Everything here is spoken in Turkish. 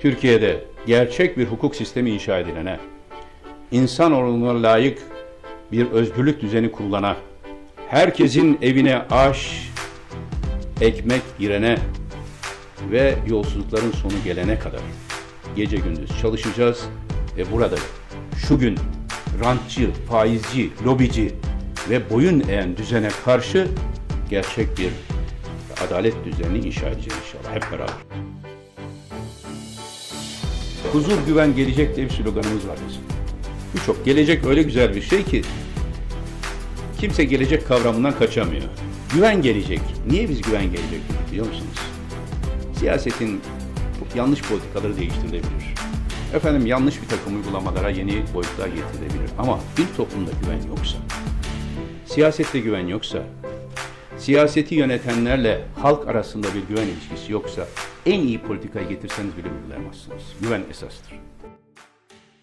Türkiye'de gerçek bir hukuk sistemi inşa edilene, insanoğluna layık bir özgürlük düzeni kurulana, herkesin evine aş, ekmek girene ve yolsuzlukların sonu gelene kadar gece gündüz çalışacağız ve burada şu gün rantçı, faizci, lobici ve boyun eğen düzene karşı gerçek bir adalet düzenini inşa edeceğiz inşallah hep beraber. Huzur, güven, gelecek diye bir sloganımız var bizim. Birçok gelecek öyle güzel bir şey ki kimse gelecek kavramından kaçamıyor. Güven gelecek. Niye biz güven gelecek biliyor musunuz? Siyasetin yanlış politikaları değiştirilebilir. Efendim yanlış bir takım uygulamalara yeni boyutlar getirilebilir. Ama bir toplumda güven yoksa, siyasette güven yoksa, siyaseti yönetenlerle halk arasında bir güven ilişkisi yoksa en iyi politikayı getirseniz bile uygulayamazsınız. Güven esastır.